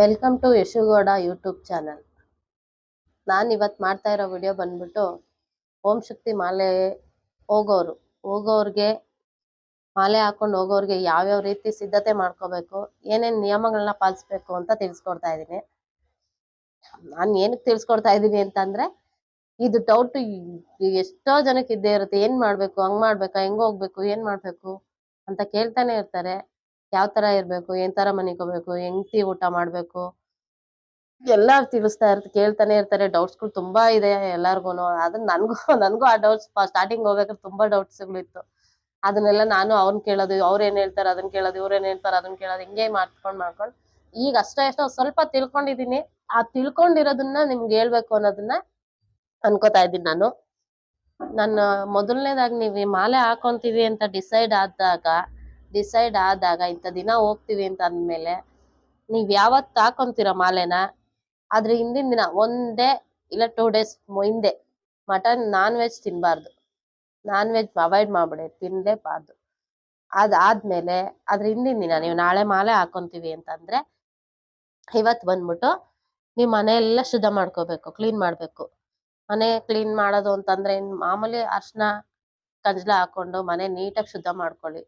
Welcome to Yashu Gowda YouTube channel ನಾನು ಇವತ್ತು ಮಾಡ್ತಾ ಇರೋ ವಿಡಿಯೋ ಬಂದ್ಬಿಟ್ಟು ಓಂ ಶಕ್ತಿ ಮಾಲೆ ಹೋಗೋರು. ಹೋಗೋರಿಗೆ ಮಾಲೆ ಹಾಕೊಂಡು ಹೋಗೋರಿಗೆ ಯಾವ್ಯಾವ ರೀತಿ ಸಿದ್ಧತೆ ಮಾಡ್ಕೋಬೇಕು, ಏನೇನು ನಿಯಮಗಳನ್ನ ಪಾಲಿಸ್ಬೇಕು ಅಂತ ತಿಳಿಸ್ಕೊಡ್ತಾ ಇದ್ದೀನಿ. ನಾನು ಏನಕ್ಕೆ ತಿಳಿಸ್ಕೊಡ್ತಾ ಇದ್ದೀನಿ ಅಂತಂದ್ರೆ, ಇದು ಡೌಟ್ ಎಷ್ಟೋ ಜನಕ್ಕೆ ಇದ್ದೇ ಇರುತ್ತೆ. ಏನು ಮಾಡಬೇಕು, ಹಂಗೆ ಮಾಡಬೇಕಾ, ಹೆಂಗೆ ಹೋಗ್ಬೇಕು, ಏನು ಮಾಡಬೇಕು ಅಂತ ಕೇಳ್ತಾನೆ ಇರ್ತಾರೆ. ಯಾವ ತರ ಇರ್ಬೇಕು, ಏನ್ ತರ ಮನಿಕೋಬೇಕು, ಹೆಂಗ್ತಿ ಊಟ ಮಾಡ್ಬೇಕು? ಎಲ್ಲ ತಿಳಿಸ್ತಾ ಇರ್ತ, ಕೇಳ್ತಾನೆ ಇರ್ತಾರೆ. ಡೌಟ್ಸ್ಗಳು ತುಂಬಾ ಇದೆ ಎಲ್ಲಾರ್ಗುನು. ಅದನ್ನ ನನ್ಗೂ ನನ್ಗೂ ಆ ಡೌಟ್ಸ್ ಸ್ಟಾರ್ಟಿಂಗ್ ಹೋಗ್ಬೇಕಾದ್ರೆ ತುಂಬಾ ಡೌಟ್ಸ್ ಇತ್ತು ಅದನ್ನೆಲ್ಲ ನಾನು ಅವ್ನ್ ಕೇಳೋದು, ಅವ್ರು ಏನ್ ಹೇಳ್ತಾರೆ ಅದನ್ನ ಕೇಳೋದು, ಇವ್ರ ಏನ್ ಹೇಳ್ತಾರೆ ಅದನ್ನ ಕೇಳೋದು, ಹಿಂಗೆ ಮಾಡ್ಕೊಂಡ್, ಮಾಡ್ಕೊಂಡು. ಈಗ ಅಷ್ಟೇ ಎಷ್ಟೋ ಸ್ವಲ್ಪ ತಿಳ್ಕೊಂಡಿದೀನಿ ಆ ತಿಳ್ಕೊಂಡಿರೋದನ್ನ ನಿಮ್ಗೆ ಹೇಳ್ಬೇಕು ಅನ್ನೋದನ್ನ ಅನ್ಕೋತಾ ಇದ್ದೀನಿ ನಾನು. ನನ್ನ ಮೊದಲನೇದಾಗಿ ನೀವು ಮಾಲೆ ಹಾಕೊಂತೀವಿ ಅಂತ ಡಿಸೈಡ್ ಆದಾಗ ಡಿಸೈಡ್ ಆದಾಗ ಇಂಥ ದಿನ ಹೋಗ್ತೀವಿ ಅಂತ ಅಂದ್ಮೇಲೆ ನೀವ್ ಯಾವತ್ ಹಾಕೊಂತೀರ ಮಾಲೆನ? ಆದ್ರೆ ಹಿಂದಿನ ದಿನ ಒಂದೇ ಇಲ್ಲ ಟೂ ಡೇಸ್ ಹಿಂದೆ ಮಟನ್ ನಾನ್ ವೆಜ್ ತಿನ್ನಬಾರ್ದು ನಾನ್ ವೆಜ್ ಅವಾಯ್ಡ್ ಮಾಡ್ಬಿಡಿ, ತಿನ್ಲೇಬಾರ್ದು. ಅದಾದ್ಮೇಲೆ ಅದ್ರ ಹಿಂದಿನ ದಿನ ನೀವು ನಾಳೆ ಮಾಲೆ ಹಾಕೊಂತೀವಿ ಅಂತಂದ್ರೆ ಇವತ್ತು ಬಂದ್ಬಿಟ್ಟು ನೀವ್ ಮನೆಯೆಲ್ಲ ಶುದ್ಧ ಮಾಡ್ಕೋಬೇಕು ಕ್ಲೀನ್ ಮಾಡ್ಬೇಕು. ಮನೆ ಕ್ಲೀನ್ ಮಾಡೋದು ಅಂತಂದ್ರೆ ಮಾಮೂಲಿ ಅರ್ಶನ, ಕಂಜ್ಲ ಹಾಕೊಂಡು ಮನೆ ನೀಟಾಗಿ ಶುದ್ಧ ಮಾಡ್ಕೊಳ್ಳಿ.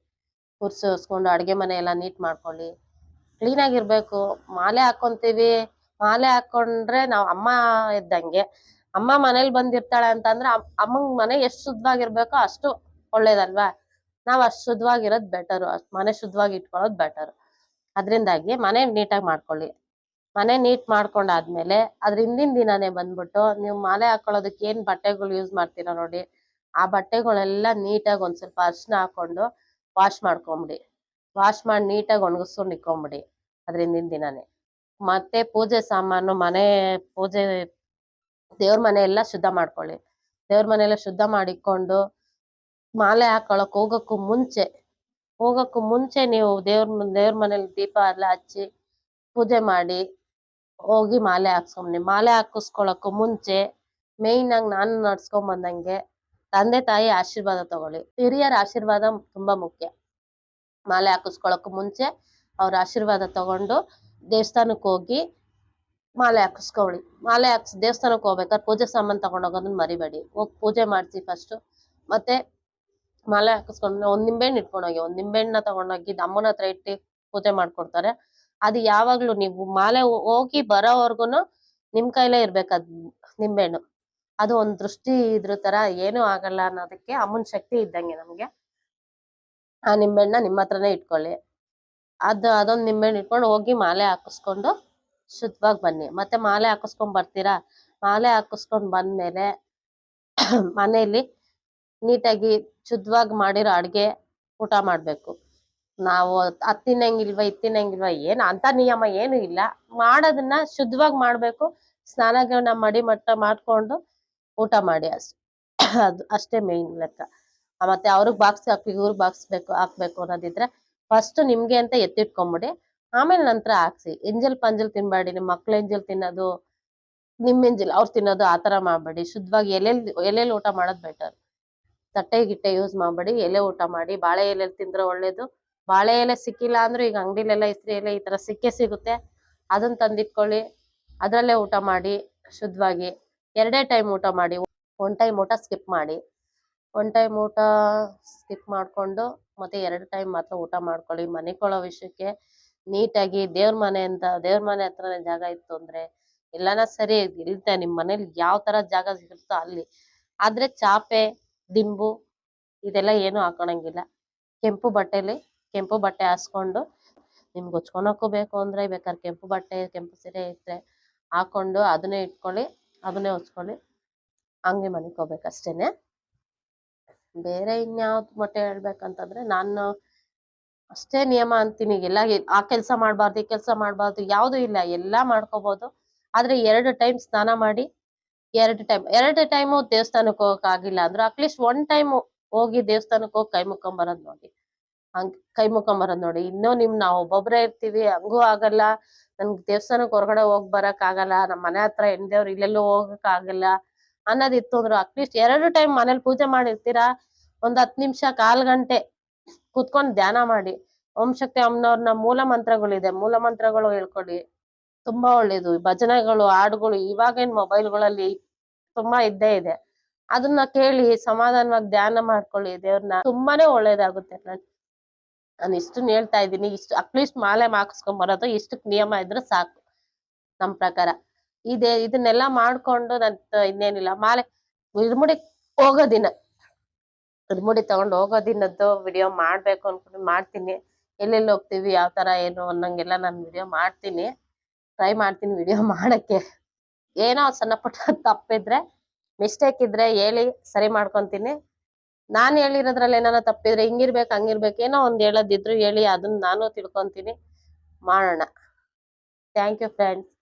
ಕುರ್ಸಿಸ್ಕೊಂಡು ಅಡುಗೆ ಮನೆ ಎಲ್ಲ ನೀಟ್ ಮಾಡ್ಕೊಳ್ಳಿ. ಕ್ಲೀನ್ ಆಗಿರ್ಬೇಕು. ಮಾಲೆ ಹಾಕೊಂತೀವಿ. ಮಾಲೆ ಹಾಕೊಂಡ್ರೆ ನಾವು ಅಮ್ಮ ಇದ್ದಂಗೆ ಅಮ್ಮ ಮನೇಲಿ ಬಂದಿರ್ತಾಳೆ ಅಂತಂದ್ರೆ ಅಮ್- ಅಮ್ಮಂಗ್ ಮನೆ ಎಷ್ಟ್ ಶುದ್ಧವಾಗಿರ್ಬೇಕೋ ಅಷ್ಟು ಒಳ್ಳೇದಲ್ವಾ? ನಾವ್ ಅಷ್ಟ್ ಶುದ್ಧವಾಗಿರೋದ್ ಬೆಟರು ಅಷ್ಟು ಮನೆ ಶುದ್ಧವಾಗಿ ಇಟ್ಕೊಳ್ಳೋದು ಬೆಟರ್ ಅದ್ರಿಂದಾಗಿ ಮನೆ ನೀಟಾಗಿ ಮಾಡ್ಕೊಳ್ಳಿ. ಮನೆ ನೀಟ್ ಮಾಡ್ಕೊಂಡಾದ್ಮೇಲೆ ಅದ್ರ ಹಿಂದಿನ ದಿನಾನೇ ಬಂದ್ಬಿಟ್ಟು ನೀವು ಮಾಲೆ ಹಾಕೊಳ್ಳೋದಕ್ಕೆ ಏನ್ ಬಟ್ಟೆಗಳು ಯೂಸ್ ಮಾಡ್ತೀರಾ ನೋಡಿ. ಆ ಬಟ್ಟೆಗಳೆಲ್ಲ ನೀಟಾಗಿ ಒಂದ್ ಸ್ವಲ್ಪ ಅರ್ಶಿನ ಹಾಕೊಂಡು ವಾಶ್ ಮಾಡ್ಕೊಂಬಿಡಿ. ವಾಶ್ ಮಾಡಿ ನೀಟಾಗಿ ಒಣಗಿಸ್ಕೊಂಡು ಇಕ್ಕೊಂಬಿಡಿ ಅದರಿಂದ ದಿನಾನೇ. ಮತ್ತೆ ಪೂಜೆ ಸಾಮಾನು, ಮನೆ ಪೂಜೆ, ದೇವ್ರ ಮನೆ ಎಲ್ಲ ಶುದ್ಧ ಮಾಡ್ಕೊಳ್ಳಿ. ದೇವ್ರ ಮನೆ ಎಲ್ಲ ಶುದ್ಧ ಮಾಡಿಕೊಂಡು ಮಾಲೆ ಹಾಕೊಳಕ್ ಹೋಗಕ್ಕೂ ಮುಂಚೆ ಹೋಗಕ್ಕೂ ಮುಂಚೆ ನೀವು ದೇವ್ರ ದೇವ್ರ ಮನೇಲಿ ದೀಪ ಎಲ್ಲ ಹಚ್ಚಿ ಪೂಜೆ ಮಾಡಿ ಹೋಗಿ ಮಾಲೆ ಹಾಕ್ಸ್ಕೊಂಬಿ ಮಾಲೆ ಹಾಕಿಸ್ಕೊಳಕ್ಕೂ ಮುಂಚೆ ಮೇಯ್ನ್ ಆಗಿ ನಾನು ನಡ್ಸ್ಕೊಂಡ್ ಬಂದಂಗೆ ತಂದೆ ತಾಯಿ ಆಶೀರ್ವಾದ ತಗೊಳ್ಳಿ. ಹಿರಿಯರ ಆಶೀರ್ವಾದ ತುಂಬಾ ಮುಖ್ಯ. ಮಾಲೆ ಹಾಕಿಸ್ಕೊಳಕ್ಕೂ ಮುಂಚೆ ಅವ್ರ ಆಶೀರ್ವಾದ ತಗೊಂಡು ದೇವಸ್ಥಾನಕ್ಕೆ ಹೋಗಿ ಮಾಲೆ ಹಾಕಿಸ್ಕೊಳ್ಳಿ ಮಾಲೆ ಹಾಕ್ಸ್, ದೇವಸ್ಥಾನಕ್ಕೆ ಹೋಗ್ಬೇಕಾದ್ರೆ ಪೂಜೆ ಸಾಮಾನು ತಗೊಂಡೋಗೋದನ್ನ ಮರಿಬೇಡಿ. ಹೋಗಿ ಪೂಜೆ ಮಾಡಿಸಿ ಫಸ್ಟ್ ಮತ್ತೆ ಮಾಲೆ ಹಾಕಿಸ್ಕೊಂಡು ಒಂದ್ ನಿಂಬೆಹಣ್ಣು ಇಟ್ಕೊಂಡೋಗಿ, ಒಂದ್ ಹಣ್ಣ ತಗೊಂಡೋಗಿ ಅಮ್ಮನ ಹತ್ರ ಇಟ್ಟು ಪೂಜೆ ಮಾಡ್ಕೊಡ್ತಾರೆ. ಅದು ಯಾವಾಗ್ಲೂ ನೀವು ಮಾಲೆ ಹೋಗಿ ಬರೋವರ್ಗುನು ನಿಮ್ ಕೈಲೇ ಇರ್ಬೇಕು ಅದ್ ನಿಂಬೆಹಣ್ಣು. ಅದು ಒಂದ್ ದೃಷ್ಟಿ ಇದ್ರ ತರ ಏನೂ ಆಗಲ್ಲ ಅನ್ನೋದಕ್ಕೆ ಅಮ್ಮನ್ ಶಕ್ತಿ ಇದ್ದಂಗೆ ನಮ್ಗೆ. ಆ ನಿಂಬೆಹಣ್ಣ ನಿಮ್ಮ ಹತ್ರನೇ ಇಟ್ಕೊಳ್ಳಿ. ಅದು ಅದೊಂದ್ ನಿಂಬೆಹಣ್ಣು ಇಟ್ಕೊಂಡು ಹೋಗಿ ಮಾಲೆ ಹಾಕಿಸ್ಕೊಂಡು ಶುದ್ಧವಾಗಿ ಬನ್ನಿ. ಮತ್ತೆ ಮಾಲೆ ಹಾಕಿಸ್ಕೊಂಡ್ ಬರ್ತೀರಾ? ಮಾಲೆ ಹಾಕಿಸ್ಕೊಂಡ್ ಬಂದ್ಮೇಲೆ ಮನೆಯಲ್ಲಿ ನೀಟಾಗಿ ಶುದ್ಧವಾಗಿ ಮಾಡಿರೋ ಅಡ್ಗೆ ಊಟ ಮಾಡ್ಬೇಕು. ನಾವು ತಿನ್ನಂಗಿಲ್ವ ತಿನ್ನಂಗಿಲ್ವ ಏನು ತಿನ್ನಂಗಿಲ್ವಾ, ಏನ್ ಅಂತ ನಿಯಮ ಏನು ಇಲ್ಲ. ಮಾಡೋದನ್ನ ಶುದ್ಧವಾಗಿ ಮಾಡ್ಬೇಕು. ಸ್ನಾನಗಳನ್ನ ಮಡಿ ಮಟ್ಟ ಮಾಡ್ಕೊಂಡು ಊಟ ಮಾಡಿ ಅಷ್ಟೇ, ಅದು ಅಷ್ಟೇ ಮೇಯ್ನ್ ಲೆಕ್ಕ. ಮತ್ತೆ ಅವ್ರಿಗೆ ಬಾಕ್ಸ್ ಹಾಕಿ, ಇವ್ರಿಗೆ ಬಾಕ್ಸ್ ಬೇಕು, ಹಾಕ್ಬೇಕು ಅನ್ನೋದಿದ್ರೆ ಫಸ್ಟ್ ನಿಮ್ಗೆ ಅಂತ ಎತ್ತಿಟ್ಕೊಂಬಿಡಿ. ಆಮೇಲೆ ನಂತರ ಹಾಕ್ಸಿ. ಎಂಜಲ್ ಪಂಜಲ್ ತಿನ್ಬೇಡಿ. ನಿಮ್ ಮಕ್ಳು ಎಂಜಲ್ ತಿನ್ನೋದು ನಿಮ್ಮ ಎಂಜಲ್ ಅವ್ರು ತಿನ್ನೋದು ಆತರ ಮಾಡಬೇಡಿ. ಶುದ್ಧವಾಗಿ ಎಲೆಲ್ ಎಲೆಲ್ ಊಟ ಮಾಡೋದು ಬೆಟರ್ ತಟ್ಟೆ ಗಿಟ್ಟೆ ಯೂಸ್ ಮಾಡಬೇಡಿ. ಎಲೆ ಊಟ ಮಾಡಿ. ಬಾಳೆ ಎಲೆ ತಿಂದ್ರೆ ಒಳ್ಳೇದು. ಬಾಳೆ ಎಲೆ ಸಿಕ್ಕಿಲ್ಲ ಅಂದ್ರೆ ಈಗ ಅಂಗಡಿಲೆಲ್ಲ ಇಸ್ತ್ರಿ ಎಲೆ ಈ ತರ ಸಿಕ್ಕೇ ಸಿಗುತ್ತೆ. ಅದನ್ನ ತಂದಿಟ್ಕೊಳ್ಳಿ. ಅದರಲ್ಲೇ ಊಟ ಮಾಡಿ. ಶುದ್ಧವಾಗಿ ಎರಡೇ ಟೈಮ್ ಊಟ ಮಾಡಿ ಒನ್ ಟೈಮ್ ಊಟ ಸ್ಕಿಪ್ ಮಾಡಿ ಒನ್ ಟೈಮ್ ಊಟ ಸ್ಕಿಪ್ ಮಾಡ್ಕೊಂಡು ಮತ್ತೆ ಎರಡು ಟೈಮ್ ಮಾತ್ರ ಊಟ ಮಾಡ್ಕೊಳ್ಳಿ. ಮನೆ ಮನಿಕೊಳ್ಳೋ ವಿಷಯಕ್ಕೆ ನೀಟಾಗಿ ದೇವ್ರ ಮನೆ ಅಂತ, ದೇವ್ರ ಮನೆ ಹತ್ರನೇ ಜಾಗ ಇತ್ತು ಅಂದ್ರೆ ಎಲ್ಲಾನ ಸರಿ ಇರುತ್ತೆ. ನಿಮ್ಮ ಮನೇಲಿ ಯಾವ ತರ ಜಾಗ ಸಿಗುತ್ತೋ ಅಲ್ಲಿ. ಆದ್ರೆ ಚಾಪೆ, ದಿಂಬು ಇದೆಲ್ಲ ಏನು ಹಾಕೊಳಂಗಿಲ್ಲ. ಕೆಂಪು ಬಟ್ಟೆಲಿ, ಕೆಂಪು ಬಟ್ಟೆ ಹಾಸ್ಕೊಂಡು ನಿಮ್ಗೆ ಹೊಚ್ಕೊಳಕ್ಕೂ ಬೇಕು ಅಂದ್ರೆ ಬೇಕಾದ್ರೆ ಕೆಂಪು ಬಟ್ಟೆ, ಕೆಂಪು ಸೀರೆ ಇದ್ರೆ ಹಾಕೊಂಡು ಅದನ್ನೇ ಇಟ್ಕೊಳ್ಳಿ. ಅದನ್ನೇ ಹೊಚ್ಕೊಳ್ಳಿ ಹಂಗೆ ಮನಿಕೋಬೇಕು ಅಷ್ಟೇನೆ ಬೇರೆ ಇನ್ಯಾವ್ದು ಮೊಟ್ಟೆ ಹೇಳ್ಬೇಕಂತಂದ್ರೆ ನಾನು ಅಷ್ಟೇ ನಿಯಮ ಅಂತೀನಿ. ಎಲ್ಲ ಆ ಕೆಲಸ ಮಾಡಬಾರ್ದು, ಈ ಕೆಲಸ ಮಾಡಬಾರ್ದು, ಯಾವುದೂ ಇಲ್ಲ. ಎಲ್ಲ ಮಾಡ್ಕೋಬಹುದು ಆದ್ರೆ ಎರಡು ಟೈಮ್ ಸ್ನಾನ ಮಾಡಿ, ಎರಡು ಟೈಮ್, ಎರಡು ಟೈಮು ದೇವಸ್ಥಾನಕ್ಕೆ ಹೋಗಕ್ ಆಗಿಲ್ಲ. ಅಂದ್ರೆ ಅಟ್ಲೀಸ್ಟ್ ಒನ್ ಟೈಮ್ ಹೋಗಿ ದೇವಸ್ಥಾನಕ್ಕೆ ಹೋಗಿ ಕೈ ಮುಕ್ಕೊಂಡ್ ಬರೋದ್ ನೋಡಿ. ಹಂಗ್ ಕೈ ಮುಕ್ಕೊಂಡ್ ಬರೋದ್ ನೋಡಿ. ಇನ್ನೂ ನಿಮ್, ನಾವು ಒಬ್ಬೊಬ್ರೆ ಇರ್ತೀವಿ. ಹಂಗೂ ಆಗಲ್ಲ. ನನ್ಗ್ ದೇವಸ್ಥಾನಕ್ಕೆ ಹೊರಗಡೆ ಹೋಗ್ ಬರಕ್ ಆಗಲ್ಲ, ನಮ್ ಮನೆ ಹತ್ರ ಹೆಣ್ದೇವ್ರು ಇಲ್ಲೆಲ್ಲೂ ಹೋಗಕ್ ಆಗಲ್ಲ ಅನ್ನೋದಿತ್ತು ಅಂದ್ರು. ಅಟ್ಲೀಸ್ಟ್ ಎರಡು ಟೈಮ್ ಮನೇಲಿ ಪೂಜೆ ಮಾಡಿರ್ತೀರಾ? ಒಂದ್ ಹತ್ ನಿಮಿಷ, ಕಾಲ್ ಗಂಟೆ ಕುತ್ಕೊಂಡ್ ಧ್ಯಾನ ಮಾಡಿ. ಓಂ ಶಕ್ತಿ ಅಮ್ಮನವ್ರನ್ನ ಮೂಲ ಮಂತ್ರಗಳಿದೆ. ಮೂಲ ಮಂತ್ರಗಳು ಹೇಳ್ಕೊಳ್ಳಿ ತುಂಬಾ ಒಳ್ಳೇದು. ಭಜನೆಗಳು, ಹಾಡುಗಳು, ಇವಾಗೇನ್ ಮೊಬೈಲ್ಗಳಲ್ಲಿ ತುಂಬಾ ಇದ್ದೇ ಇದೆ. ಅದನ್ನ ಕೇಳಿ ಸಮಾಧಾನವಾಗಿ ಧ್ಯಾನ ಮಾಡ್ಕೊಳ್ಳಿ ದೇವ್ರನ್ನ ತುಂಬಾನೇ ಒಳ್ಳೇದಾಗುತ್ತೆ ನನ್ ಇಷ್ಟನ್ನ ಹೇಳ್ತಾ ಇದ್ದೀನಿ. ಇಷ್ಟು ಅಟ್ಲೀಸ್ಟ್ ಮಾಲೆ ಹಾಕಿಸ್ಕೊಂಡ್ ಬರೋದು ಇಷ್ಟಕ್ಕೆ ನಿಯಮ ಇದ್ರೆ ಸಾಕು ನಮ್ಮ ಪ್ರಕಾರ. ಇದೇ ಇದನ್ನೆಲ್ಲ ಮಾಡ್ಕೊಂಡು ನನ್ ಇನ್ನೇನಿಲ್ಲ. ಮಾಲೆ ಇರ್ಮುಡಿ ಹೋಗೋ ದಿನ. ಇರ್ಮುಡಿ ತಗೊಂಡು ಹೋಗೋ ದಿನದ್ದು ವಿಡಿಯೋ ಮಾಡ್ಬೇಕು ಅನ್ಕೊಂಡು ಮಾಡ್ತೀನಿ. ಎಲ್ಲೆಲ್ಲಿ ಹೋಗ್ತೀವಿ, ಯಾವ ತರ ಏನು ಅನ್ನಂಗೆಲ್ಲ ನಾನು ವಿಡಿಯೋ ಮಾಡ್ತೀನಿ. ಟ್ರೈ ಮಾಡ್ತೀನಿ ವಿಡಿಯೋ ಮಾಡಕ್ಕೆ. ಏನೋ ಸಣ್ಣ ಪುಟ್ಟ ತಪ್ಪಿದ್ರೆ ಮಿಸ್ಟೇಕ್ ಇದ್ರೆ ಹೇಳಿ, ಸರಿ ಮಾಡ್ಕೊಂತೀನಿ. ನಾನ್ ಹೇಳಿರೋದ್ರಲ್ಲಿ ಏನಾರ ತಪ್ಪಿದ್ರೆ ಹಿಂಗಿರ್ಬೇಕು, ಹಂಗಿರ್ಬೇಕು, ಏನೋ ಒಂದ್ ಹೇಳೋದಿದ್ರು ಹೇಳಿ ಅದನ್ನ ನಾನು ತಿಳ್ಕೊಂತೀನಿ. ಮಾಡೋಣ. Thank you friends